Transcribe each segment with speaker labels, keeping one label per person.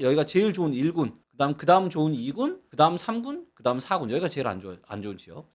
Speaker 1: 여기가 제일 좋은 1군, 그다음 그다음 좋은 2군, 그다음 3군, 그다음 4군. 여기가 제일 안 좋은 안 좋은 지역.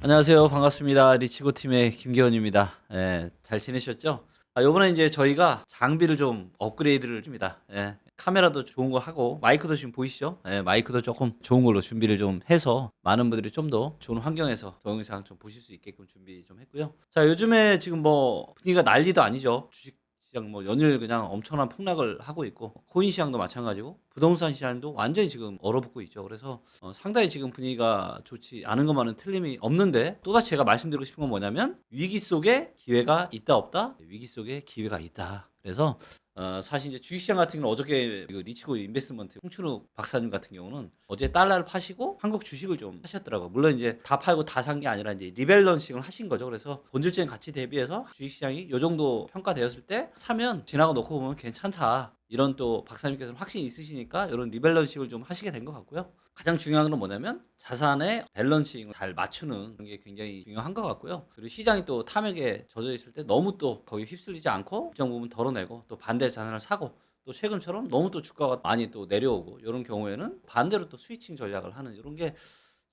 Speaker 1: 안녕하세요. 반갑습니다. 리치고 팀의 김기현입니다. 예, 잘 지내셨죠? 아, 요번에 이제 저희가 장비를 좀 업그레이드를 줍니다. 예, 카메라도 좋은 거 하고 마이크도 지금 보이시죠? 예, 마이크도 조금 좋은 걸로 준비를 좀 해서 많은 분들이 좀 더 좋은 환경에서 동영상 좀 보실 수 있게끔 준비 좀 했고요. 자, 요즘에 지금 뭐 분위기가 난리도 아니죠. 주식 시장 뭐 연일 그냥 엄청난 폭락을 하고 있고 코인 시장도 마찬가지고 부동산 시장도 완전히 지금 얼어붙고 있죠. 그래서 어, 상당히 지금 분위기가 좋지 않은 것만은 틀림이 없는데 또다시 제가 말씀드리고 싶은 건 뭐냐면 위기 속에 기회가 있다 없다 위기 속에 기회가 있다. 그래서 어, 사실 이제 주식시장 같은 경우는 어저께 그 리치고 인베스트먼트 홍춘욱 박사님 같은 경우는 어제 달러를 파시고 한국 주식을 좀 하셨더라고요. 물론 이제 다 팔고 다 산 게 아니라 이제 리밸런싱을 하신 거죠. 그래서 본질적인 가치 대비해서 주식시장이 요 정도 평가되었을 때 사면 지나가 놓고 보면 괜찮다. 이런 또 박사님께서는 확신이 있으시니까 이런 리밸런싱을 좀 하시게 된 것 같고요. 가장 중요한 건 뭐냐면 자산의 밸런싱을 잘 맞추는 게 굉장히 중요한 것 같고요. 그리고 시장이 또 탐욕에 젖어 있을 때 너무 또 거기 휩쓸리지 않고 일정 부분 덜어내고 또 반대 자산을 사고 또 최근처럼 너무 또 주가가 많이 또 내려오고 이런 경우에는 반대로 또 스위칭 전략을 하는 이런 게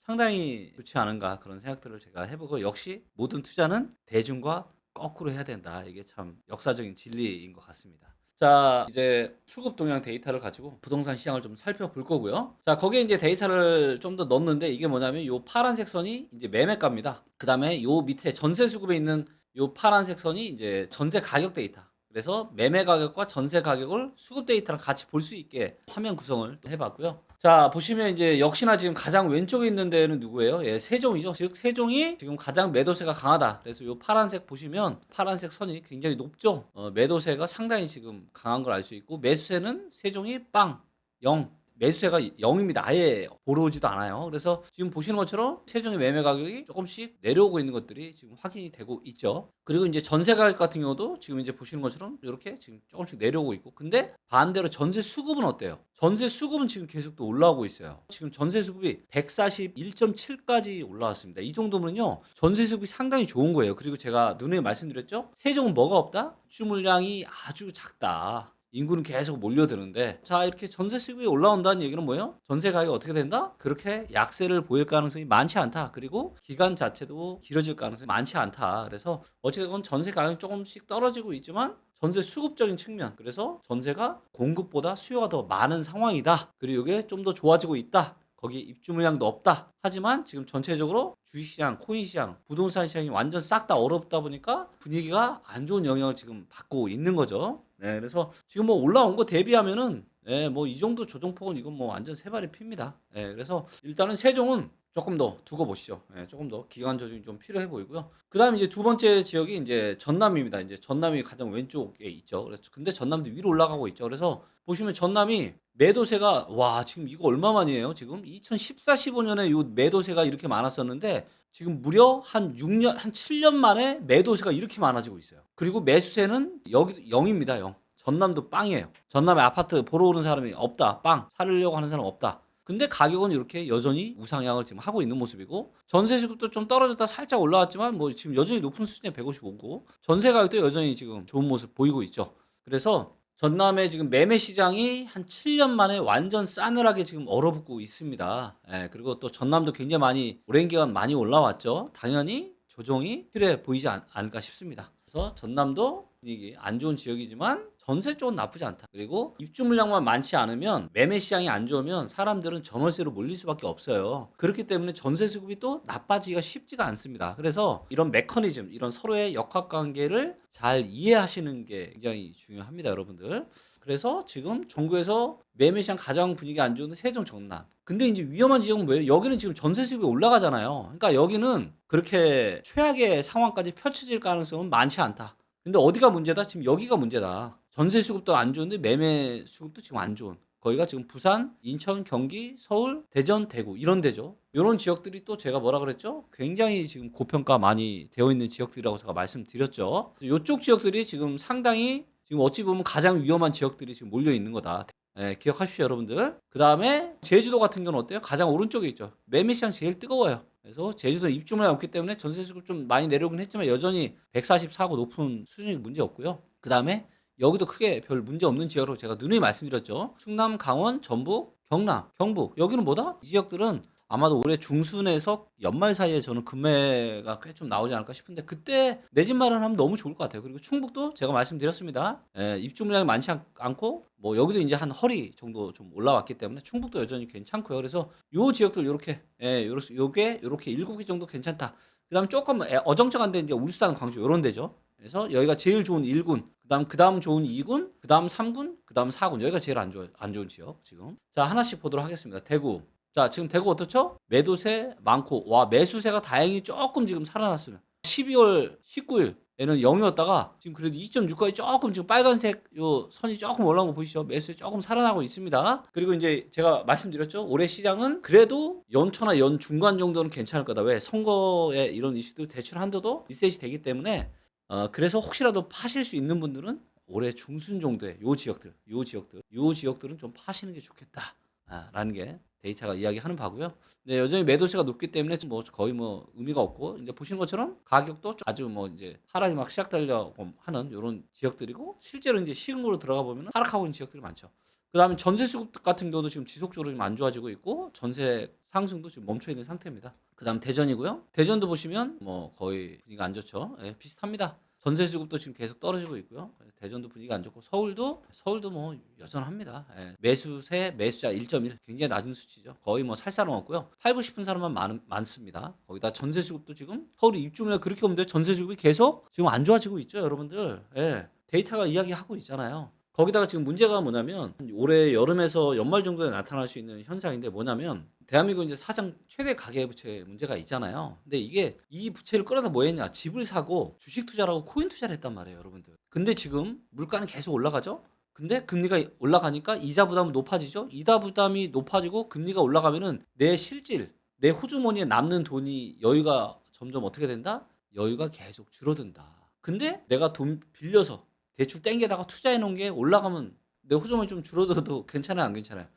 Speaker 1: 상당히 좋지 않은가 그런 생각들을 제가 해보고 역시 모든 투자는 대중과 거꾸로 해야 된다. 이게 참 역사적인 진리인 것 같습니다. 자, 이제 수급 동향 데이터를 가지고 부동산 시장을 좀 살펴볼 거고요. 자, 거기에 이제 데이터를 좀 더 넣었는데 이게 뭐냐면 요 파란색 선이 이제 매매가입니다. 그다음에 요 밑에 전세 수급에 있는 요 파란색 선이 이제 전세 가격 데이터. 그래서 매매 가격과 전세 가격을 수급 데이터랑 같이 볼 수 있게 화면 구성을 또 해봤고요. 자 보시면 이제 역시나 지금 가장 왼쪽에 있는 데는 누구예요? 예, 세종이죠. 즉 세종이 지금 가장 매도세가 강하다. 그래서 이 파란색 보시면 파란색 선이 굉장히 높죠. 어, 매도세가 상당히 지금 강한 걸 알 수 있고 매수세는 세종이 빵 0. 매수세가 0입니다. 아예 보러 오지도 않아요. 그래서 지금 보시는 것처럼 세종의 매매 가격이 조금씩 내려오고 있는 것들이 지금 확인이 되고 있죠. 그리고 이제 전세 가격 같은 경우도 지금 이제 보시는 것처럼 이렇게 지금 조금씩 내려오고 있고 근데 반대로 전세 수급은 어때요? 전세 수급은 지금 계속 또 올라오고 있어요. 지금 전세 수급이 141.7까지 올라왔습니다. 이 정도면요. 전세 수급이 상당히 좋은 거예요. 그리고 제가 눈에 말씀드렸죠? 세종은 뭐가 없다? 주 물량이 아주 작다. 인구는 계속 몰려드는데 자 이렇게 전세 수급이 올라온다는 얘기는 뭐예요? 전세 가격이 어떻게 된다? 그렇게 약세를 보일 가능성이 많지 않다. 그리고 기간 자체도 길어질 가능성이 많지 않다. 그래서 어찌됐건 전세 가격이 조금씩 떨어지고 있지만 전세 수급적인 측면 그래서 전세가 공급보다 수요가 더 많은 상황이다. 그리고 이게 좀 더 좋아지고 있다. 거기 입주 물량도 없다. 하지만 지금 전체적으로 주식시장, 코인시장, 부동산 시장이 완전 싹다 얼었다 보니까 분위기가 안 좋은 영향을 지금 받고 있는 거죠. 네, 그래서 지금 뭐 올라온 거 대비하면은 예, 뭐 이 정도 조정폭은 이건 뭐 완전 세 발이 핍니다. 예, 그래서 일단은 세종은 조금 더 두고 보시죠. 예, 조금 더 기간 조정이 좀 필요해 보이고요. 그다음에 이제 두 번째 지역이 이제 전남입니다. 이제 전남이 가장 왼쪽에 있죠. 그래서 근데 전남도 위로 올라가고 있죠. 그래서 보시면 전남이 매도세가 와 지금 이거 얼마만이에요? 지금 2014, 15년에 요 매도세가 이렇게 많았었는데 지금 무려 한 6년, 한 7년 만에 매도세가 이렇게 많아지고 있어요. 그리고 매수세는 여기 0입니다. 0. 전남도 빵이에요. 전남에 아파트 보러 오는 사람이 없다. 빵. 사려고 하는 사람 없다. 근데 가격은 이렇게 여전히 우상향을 지금 하고 있는 모습이고 전세 수급도 좀 떨어졌다 살짝 올라왔지만 뭐 지금 여전히 높은 수준에 155고 전세 가격도 여전히 지금 좋은 모습 보이고 있죠. 그래서 전남의 지금 매매 시장이 한 7년 만에 완전 싸늘하게 지금 얼어붙고 있습니다. 예, 그리고 또 전남도 굉장히 많이 오랜 기간 많이 올라왔죠. 당연히 조정이 필요해 보이지 않, 않을까 싶습니다. 그래서 전남도 분위기 안 좋은 지역이지만 전세 쪽은 나쁘지 않다. 그리고 입주 물량만 많지 않으면 매매 시장이 안 좋으면 사람들은 전월세로 몰릴 수밖에 없어요. 그렇기 때문에 전세 수급이 또 나빠지기가 쉽지가 않습니다. 그래서 이런 메커니즘, 이런 서로의 역학 관계를 잘 이해하시는 게 굉장히 중요합니다, 여러분들. 그래서 지금 전국에서 매매 시장 가장 분위기 안 좋은 세종 전남. 근데 이제 위험한 지역은 뭐예요? 여기는 지금 전세 수급이 올라가잖아요. 그러니까 여기는 그렇게 최악의 상황까지 펼쳐질 가능성은 많지 않다. 근데 어디가 문제다? 지금 여기가 문제다. 전세 수급도 안 좋은데 매매 수급도 지금 안 좋은. 거기가 지금 부산, 인천, 경기, 서울, 대전, 대구 이런 데죠. 이런 지역들이 또 제가 뭐라 그랬죠? 굉장히 지금 고평가 많이 되어 있는 지역들이라고 제가 말씀드렸죠. 이쪽 지역들이 지금 상당히 지금 어찌 보면 가장 위험한 지역들이 지금 몰려 있는 거다. 예, 기억하십시오, 여러분들. 그 다음에 제주도 같은 경우는 어때요? 가장 오른쪽에 있죠. 매매 시장 제일 뜨거워요. 그래서 제주도 입주물이 없기 때문에 전세 수급 좀 많이 내려오긴 했지만 여전히 144고 높은 수준이 문제 없고요. 그 다음에 여기도 크게 별 문제 없는 지역으로 제가 누누이 말씀드렸죠. 충남, 강원, 전북, 경남, 경북 여기는 뭐다? 이 지역들은 아마도 올해 중순에서 연말 사이에 저는 금매가 꽤 좀 나오지 않을까 싶은데 그때 내 집 마련하면 너무 좋을 것 같아요. 그리고 충북도 제가 말씀드렸습니다. 예, 입주 물량이 많지 않- 않고 뭐 여기도 이제 한 허리 정도 좀 올라왔기 때문에 충북도 여전히 괜찮고요. 그래서 요 지역들 요렇게 예, 요게 요렇게 일곱 개 정도 괜찮다. 그다음 조금 애- 어정쩡한데 이제 울산, 광주 요런 데죠. 그래서 여기가 제일 좋은 1군, 그다음 그다음 좋은 2군, 그다음 3군, 그다음 4군. 여기가 제일 안 좋은 안 좋은 지역 지금. 자, 하나씩 보도록 하겠습니다. 대구. 자, 지금 대구 어떻죠? 매도세 많고 와, 매수세가 다행히 조금 지금 살아났습니다. 12월 19일에는 0이었다가 지금 그래도 2.6까지 조금 지금 빨간색 요 선이 조금 올라온 거 보이시죠? 매수세 조금 살아나고 있습니다. 그리고 이제 제가 말씀드렸죠. 올해 시장은 그래도 연초나 연 중간 정도는 괜찮을 거다. 왜? 선거에 이런 이슈도 대출 한도도 리셋이 되기 때문에 어, 그래서 혹시라도 파실 수 있는 분들은 올해 중순 정도의 요 지역들, 요 지역들, 요 지역들은 좀 파시는 게 좋겠다. 아, 라는 게 데이터가 이야기하는 바고요. 네, 여전히 매도세가 높기 때문에 뭐 거의 뭐 의미가 없고 이제 보시는 것처럼 가격도 아주 뭐 이제 하락이 막 시작되려고 하는 이런 지역들이고 실제로 이제 시흥으로 들어가 보면 하락하고 있는 지역들이 많죠. 그다음에 전세 수급 같은 경우도 지금 지속적으로 좀 안 좋아지고 있고 전세 상승도 지금 멈춰 있는 상태입니다. 그다음 대전이고요. 대전도 보시면 뭐 거의 분위기가 안 좋죠. 예, 비슷합니다. 전세 수급도 지금 계속 떨어지고 있고요. 대전도 분위기가 안 좋고 서울도 서울도 뭐 여전합니다. 예, 매수세 매수자 1.1 굉장히 낮은 수치죠. 거의 뭐 살 사람 없고요. 팔고 싶은 사람만 많, 많습니다. 거기다 전세 수급도 지금 서울이 입주물량 그렇게 없는데 전세 수급이 계속 지금 안 좋아지고 있죠, 여러분들. 예, 데이터가 이야기하고 있잖아요. 거기다가 지금 문제가 뭐냐면 올해 여름에서 연말 정도에 나타날 수 있는 현상인데 뭐냐면 대한민국 이제 사상 최대 가계부채 문제가 있잖아요. 근데 이게 이 부채를 끌어다 뭐 했냐? 집을 사고 주식 투자라고 코인 투자를 했단 말이에요, 여러분들. 근데 지금 물가는 계속 올라가죠? 근데 금리가 올라가니까 이자 부담은 높아지죠? 이자 부담이 높아지고 금리가 올라가면은 내 실질, 내 호주머니에 남는 돈이 여유가 점점 어떻게 된다? 여유가 계속 줄어든다. 근데 내가 돈 빌려서 대출 땡겨다가 투자해 놓은 게 올라가면 내 호주머니 좀 줄어들어도 괜찮아요, 안 괜찮아요?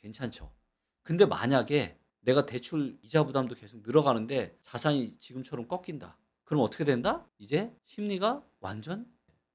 Speaker 1: 괜찮죠. 근데 만약에 내가 대출 이자 부담도 계속 늘어가는데 자산이 지금처럼 꺾인다. 그럼 어떻게 된다? 이제 심리가 완전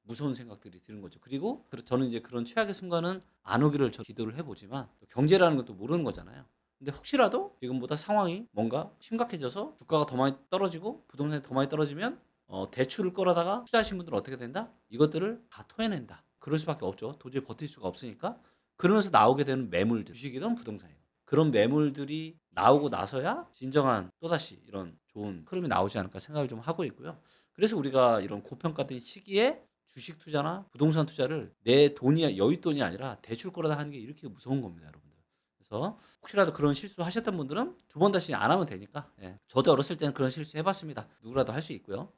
Speaker 1: 무서운 생각들이 드는 거죠. 그리고 저는 이제 그런 최악의 순간은 안 오기를 저 기도를 해보지만 또 경제라는 것도 모르는 거잖아요. 근데 혹시라도 지금보다 상황이 뭔가 심각해져서 주가가 더 많이 떨어지고 부동산이 더 많이 떨어지면 어, 대출을 끌어다가 투자하신 분들은 어떻게 된다? 이것들을 다 토해낸다. 그럴 수밖에 없죠. 도저히 버틸 수가 없으니까. 그러면서 나오게 되는 매물들, 주식이든 부동산이든 그런 매물들이 나오고 나서야 진정한 또다시 이런 좋은 흐름이 나오지 않을까 생각을 좀 하고 있고요. 그래서 우리가 이런 고평가된 시기에 주식 투자나 부동산 투자를 내 돈이 여윳 돈이 아니라 대출 끌어다 하는 게 이렇게 무서운 겁니다, 여러분들. 그래서 혹시라도 그런 실수 하셨던 분들은 두 번 다시 안 하면 되니까. 예. 저도 어렸을 때는 그런 실수 해봤습니다. 누구라도 할 수 있고요.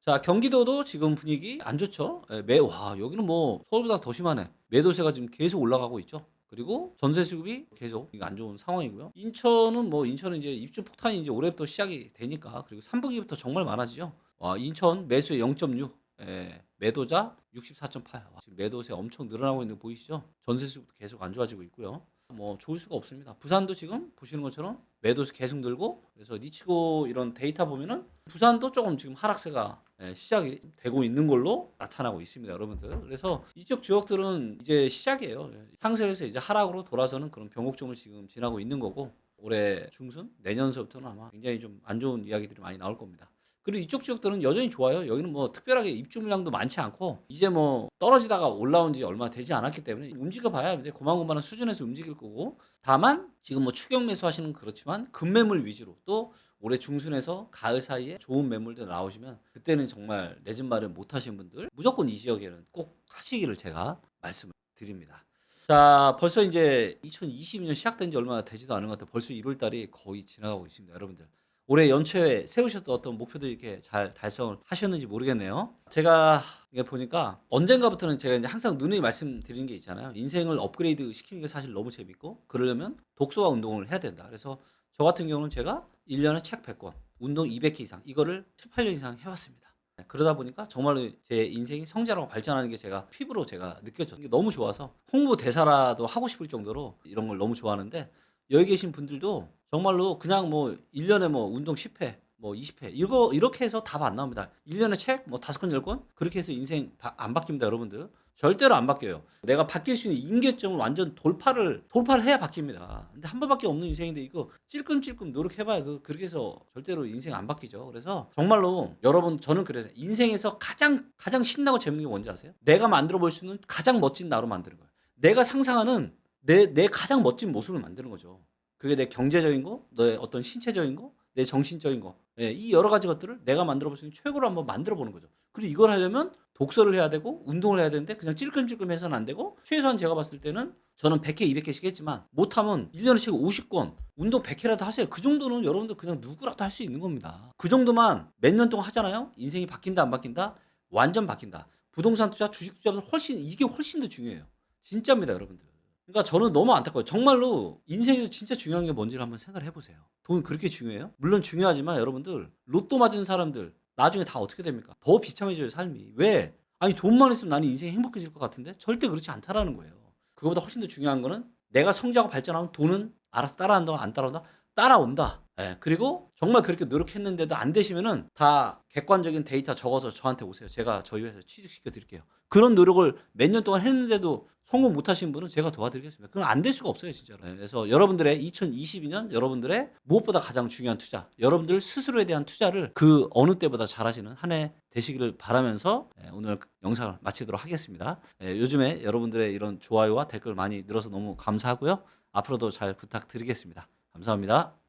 Speaker 1: 자 경기도도 지금 분위기 안 좋죠. 예, 매, 와 여기는 뭐 서울보다 더 심하네. 매도세가 지금 계속 올라가고 있죠. 그리고 전세 수급이 계속 안 좋은 상황이고요. 인천은 뭐 인천은 이제 입주 폭탄이 이제 올해부터 시작이 되니까 그리고 3분기부터 정말 많아지죠. 와 인천 매수의 0.6, 예, 매도자 64.8. 와, 지금 매도세 엄청 늘어나고 있는 거 보이시죠? 전세 수급도 계속 안 좋아지고 있고요. 뭐 좋을 수가 없습니다. 부산도 지금 보시는 것처럼 매도세 계속 늘고 그래서 니치고 이런 데이터 보면은 부산도 조금 지금 하락세가 예, 시작이 되고 있는 걸로 나타나고 있습니다, 여러분들. 그래서 이쪽 지역들은 이제 시작이에요. 예, 상세에서 이제 하락으로 돌아서는 그런 변곡점을 지금 지나고 있는 거고 올해 중순 내년서부터는 아마 굉장히 좀 안 좋은 이야기들이 많이 나올 겁니다. 그리고 이쪽 지역들은 여전히 좋아요. 여기는 뭐 특별하게 입주 물량도 많지 않고 이제 뭐 떨어지다가 올라온 지 얼마 되지 않았기 때문에 움직여 봐야 이제 고만고만한 수준에서 움직일 거고 다만 지금 뭐 추경 매수 하시는 건 그렇지만 급매물 위주로 또 올해 중순에서 가을 사이에 좋은 매물들 나오시면 그때는 정말 내 집 마련 못 하신 분들 무조건 이 지역에는 꼭 하시기를 제가 말씀을 드립니다. 자, 벌써 이제 2022년 시작된 지 얼마 되지도 않은 것 같아요. 벌써 1월 달이 거의 지나가고 있습니다, 여러분들. 올해 연초에 세우셨던 어떤 목표도 이렇게 잘 달성을 하셨는지 모르겠네요. 제가 이게 보니까 언젠가부터는 제가 이제 항상 누누이 말씀드리는 게 있잖아요. 인생을 업그레이드 시키는 게 사실 너무 재밌고 그러려면 독서와 운동을 해야 된다. 그래서 저 같은 경우는 제가 1년에 책 100권, 운동 200개 이상 이거를 7, 8년 이상 해왔습니다. 네, 그러다 보니까 정말로 제 인생이 성장하고 발전하는 게 제가 피부로 제가 느껴졌던 게 너무 좋아서 홍보 대사라도 하고 싶을 정도로 이런 걸 너무 좋아하는데 여기 계신 분들도 정말로 그냥 뭐 1년에 뭐 운동 10회, 뭐 20회 이거 이렇게 해서 답 안 나옵니다. 1년에 책뭐 5권, 10권 그렇게 해서 인생 바- 안 바뀝니다, 여러분들. 절대로 안 바뀌어요. 내가 바뀔 수 있는 임계점을 완전 돌파를 돌파를 해야 바뀝니다. 근데 한 번밖에 없는 인생인데 이거 찔끔찔끔 노력해봐야 그 그렇게 해서 절대로 인생 안 바뀌죠. 그래서 정말로 여러분 저는 그래서 인생에서 가장 가장 신나고 재밌는 게 뭔지 아세요? 내가 만들어 볼 수 있는 가장 멋진 나로 만드는 거예요. 내가 상상하는 내 내 가장 멋진 모습을 만드는 거죠. 그게 내 경제적인 거, 너의 어떤 신체적인 거, 내 정신적인 거, 예, 이 여러 가지 것들을 내가 만들어 볼 수 있는 최고로 한번 만들어 보는 거죠. 그리고 이걸 하려면 독서를 해야 되고 운동을 해야 되는데 그냥 찔끔찔끔 해서는 안 되고 최소한 제가 봤을 때는 저는 100회, 200회씩 했지만 못하면 1년에 책 50권, 운동 100회라도 하세요. 그 정도는 여러분들 그냥 누구라도 할 수 있는 겁니다. 그 정도만 몇 년 동안 하잖아요. 인생이 바뀐다 안 바뀐다? 완전 바뀐다. 부동산 투자, 주식 투자보다 훨씬 이게 훨씬 더 중요해요. 진짜입니다, 여러분들. 그러니까 저는 너무 안타까워요. 정말로 인생에서 진짜 중요한 게 뭔지를 한번 생각을 해보세요. 돈 그렇게 중요해요? 물론 중요하지만 여러분들 로또 맞은 사람들 나중에 다 어떻게 됩니까? 더 비참해져요 삶이. 왜? 아니 돈만 있으면 나는 인생이 행복해질 것 같은데 절대 그렇지 않다라는 거예요. 그거보다 훨씬 더 중요한 거는 내가 성장하고 발전하면 돈은 알아서 따라한다 안 따라온다 따라온다. 예, 그리고 정말 그렇게 노력했는데도 안 되시면은 다 객관적인 데이터 적어서 저한테 오세요. 제가 저희 회사에 취직시켜 드릴게요. 그런 노력을 몇 년 동안 했는데도 성공 못 하신 분은 제가 도와드리겠습니다. 그건 안 될 수가 없어요, 진짜로. 예, 그래서 여러분들의 2022년 여러분들의 무엇보다 가장 중요한 투자, 여러분들 스스로에 대한 투자를 그 어느 때보다 잘하시는 한 해 되시기를 바라면서 예, 오늘 영상을 마치도록 하겠습니다. 예, 요즘에 여러분들의 이런 좋아요와 댓글 많이 늘어서 너무 감사하고요. 앞으로도 잘 부탁드리겠습니다. 감사합니다.